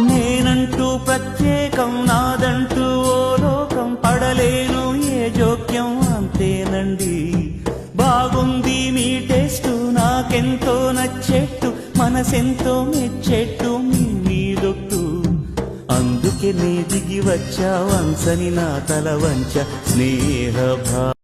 నేనంటూ ప్రత్యేకం నాదంటూ ఓ లోకం పడలేను ఏ జోక్యం అంతేనండి. బాగుంది మీ టేస్ట్ నాకెంతో నచ్చేట్టు మనసెంతో మెచ్చేట్టు మీ మీదొట్టు. అందుకే నే దిగి వచ్చా వంశని నా తల వంచ స్నేహ